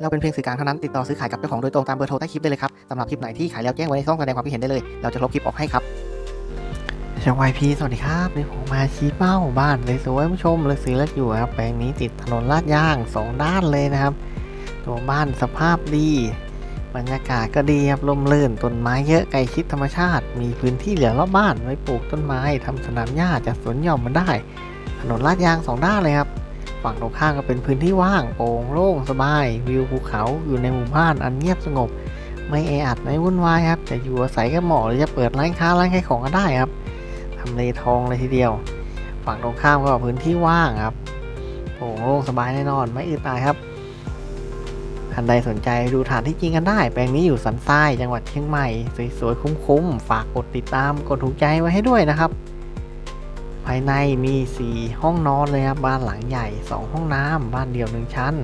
เราเป็นเพียงสื่อกลางเท่านั้นติดต่อซื้อขายกับเจ้าของโดยตรงตามเบอร์โทรใต้คลิปได้เลยครับสำหรับคลิปไหนที่ขายแล้วแจ้งไว้ในช่องแสดงความคิดเห็นได้เลย เราจะลบคลิปออกให้ครับชาวายพีสวัสดีครับนี่ผมมาชี้เป้าบ้านเลยสวยๆผู้ชมเลยซื้อเลือกอยู่ครับแปลงนี้ติดถนนลาดยางสองด้านเลยนะครับ ตัวบ้านสภาพดี บรรยากาศก็ดีครับลมลื่นต้นไม้เยอะไกลชิดธรรมชาติ มีพื้นที่เหลือรอบบ้านไว้ปลูกต้นไม้ทำสนามหญ้าจัดสวนหย่อมมันได้ ถนนลาดยางสองด้านเลยครับ ฝั่งตรงข้ามก็เป็นพื้นที่ว่างโปร่งโล่งสบาย วิวภูเขาอยู่ในหมู่บ้านอันเงียบสงบ ไม่แออัดไม่วุ่นวายครับ จะอยู่อาศัยก็เหมาะหรือจะเปิดร้านค้าร้านขายของก็ได้ครับทำเลทองเลยทีเดียว ฝั่งตรงข้ามก็พื้นที่ว่างครับโปร่งโล่งสบายแน่นอน ไม่อึดอัดครับท่านใดสนใจดูฐานที่จริงกันได้ แปลงนี้อยู่สันทรายจังหวัดเชียงใหม่ สวยๆ คุ้มๆ ฝากกดติดตาม กดถูกใจไว้ให้ด้วยนะครับ ภายในมี 4 ห้องนอนเลยครับ บ้านหลังใหญ่ 2 ห้องน้ำบ้านเดี่ยว 1 ชั้น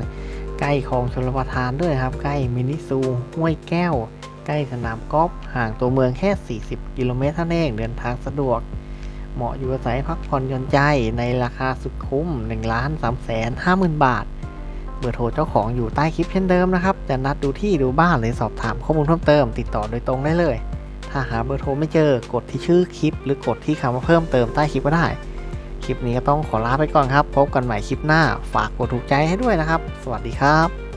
ใกล้คลองชลประทานด้วยครับ ใกล้มินิซู ห้วยแก้ว ใกล้สนามกอล์ฟ ห่างตัวเมืองแค่ 40 กิโลเมตรเท่านั้นเอง เดินทางสะดวก เหมาะอยู่อาศัยพักผ่อนหย่อนใจ ในราคาสุดคุ้ม1ล้าน3แสน5หมื่นบาท เบอร์โทรเจ้าของอยู่ใต้คลิปเช่นเดิมนะครับ จะนัดดูที่ดูบ้านหรือสอบถามข้อมูลเพิ่มเติม ติดต่อโดยตรงได้เลย ถ้าหาเบอร์โทรไม่เจอกดที่ชื่อคลิป หรือกดที่คำว่าเพิ่มเติมใต้คลิปก็ได้ คลิปนี้ก็ต้องขอลาไปก่อนครับ พบกันใหม่คลิปหน้า ฝากกดถูกใจให้ด้วยนะครับ สวัสดีครับ